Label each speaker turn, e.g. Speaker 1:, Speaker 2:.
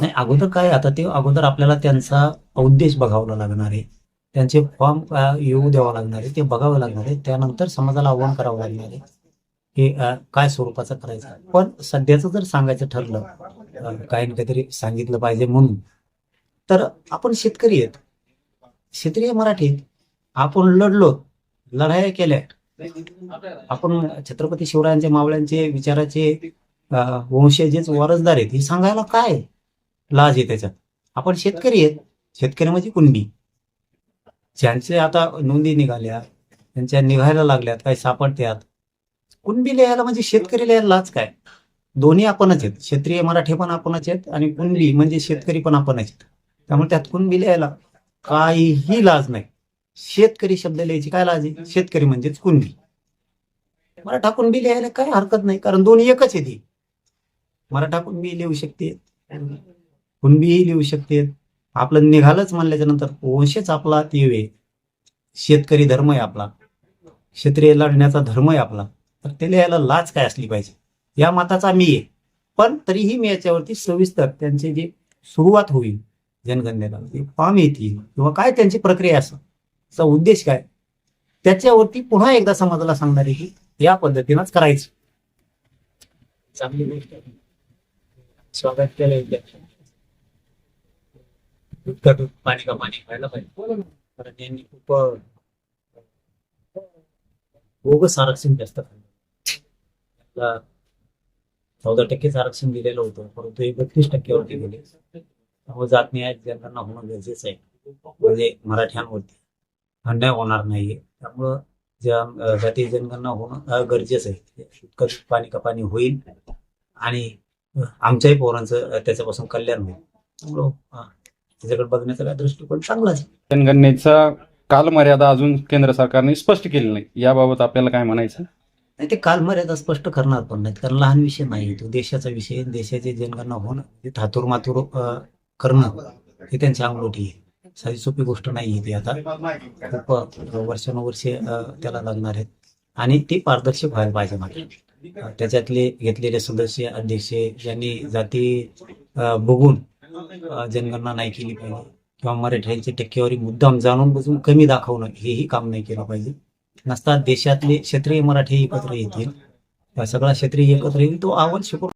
Speaker 1: नाही अगोदर काय आता ते अगोदर आपल्याला त्यांचा उद्देश बघावा लागणार आहे. त्यांचे फॉर्म येऊ द्यावा लागणार आहे ते बघावं लागणार आहे. त्यानंतर समाजाला आव्हान करावं लागणार आहे की काय स्वरूपाचं करायचं. पण सध्याचं जर सांगायचं ठरलं काही ना काहीतरी सांगितलं पाहिजे म्हणून तर आपण शेतकरी आहेत. क्षेत्रीय मराठीत आपण लढलो लढाया केल्या. आपण छत्रपती शिवरायांचे मावळ्यांचे विचाराचे वंशजेच वारसदार आहेत. हे सांगायला काय लाज आहे त्याच्यात? आपण शेतकरी आहेत. शेतकरी म्हणजे कुणबी? ज्यांचे आता नोंदी निघाल्या त्यांच्या निघायला लागल्यात काही सापडत्यात. कुणबी लिहायला म्हणजे शेतकरी लिहायला लाज काय? दोन्ही आपणच आहेत. क्षेत्रीय मराठी पण आपणच आहेत आणि कुणबी म्हणजे शेतकरी पण आपणच आहेत. त्यामुळे त्यात कुणबी लिहायला काहीही लाज नाही. शेतकरी शब्द लिहायची काय लाज शेतकरी म्हणजेच कुणबी मराठा कुणबी लिहायला काय हरकत नाही कारण दोन एकच आहे ती. मराठा कुणबी लिहू शकते. कुणबीही लिहू शकते. आपलं निघालंच म्हणल्याच्या नंतर वंशच आपला तीव आहे शेतकरी धर्म आहे आपला. क्षेत्रीय लढण्याचा धर्म आहे आपला. तर ते लिहायला लाज काय असली पाहिजे? या मताचा मी आहे. पण तरीही मी याच्यावरती सविस्तर त्यांची जी सुरुवात होईल जनगणनेला ते फॉर्म येतील किंवा काय त्यांची प्रक्रिया असं चा उद्देश काय? त्याच्यावरती पुन्हा एकदा समाजाला सांगणार आहे की या पद्धतीनंच करायचं. चांगली गोष्ट स्वागत केलं दूध का दूध पाणी का पाणी खायला पाहिजे. कारण यांनी खूप बोगस आरक्षण जास्त खाल्लं. चौदा टक्केच आरक्षण दिलेलं होतं परंतु हे बत्तीस टक्क्यावरती दिले. त्यामुळे जात आहेत जनगणना होणं गरजेचं आहे. म्हणजे मराठ्यांवरती. अन्याय होणार नाहीये. त्यामुळं ज्या जाती जनगणना होणं गरजेचं आहे. इतकं पाणी का पाणी होईल आणि आमच्याही पोरांचं त्याच्यापासून कल्याण होईल. त्यामुळं त्याच्याकडे बघण्याचा काय दृष्टिकोन चांगलाच आहे.
Speaker 2: जनगणनेचा कालमर्यादा अजून केंद्र सरकारने स्पष्ट केली नाही. याबाबत आपल्याला काय म्हणायचं?
Speaker 1: नाही ते कालमर्यादा स्पष्ट करणार पण नाहीत कारण लहान विषय नाही. तो देशाचा विषय. देशाची जनगणना होणं थातूर मातूर करणं हे त्यांच्या अंगलोटी आहे. साधी सोपी गोष्ट नाही आहे ती आता. खूप वर्षानुवर्षे त्याला लागणार आहेत. आणि ते पारदर्शक व्हायला पाहिजे मात्र. त्याच्यातले घेतलेले सदस्य अध्यक्ष यांनी जाती बघून जनगणना नाही केली पाहिजे किंवा मराठ्यांची टक्केवारी मुद्दाम जाणून बुजून कमी दाखवणं हेही काम नाही केलं पाहिजे. नसता देशातले क्षेत्रीय मराठी एकत्र येतील सगळा क्षेत्रीय एकत्र येईल तो आव्हान शिकून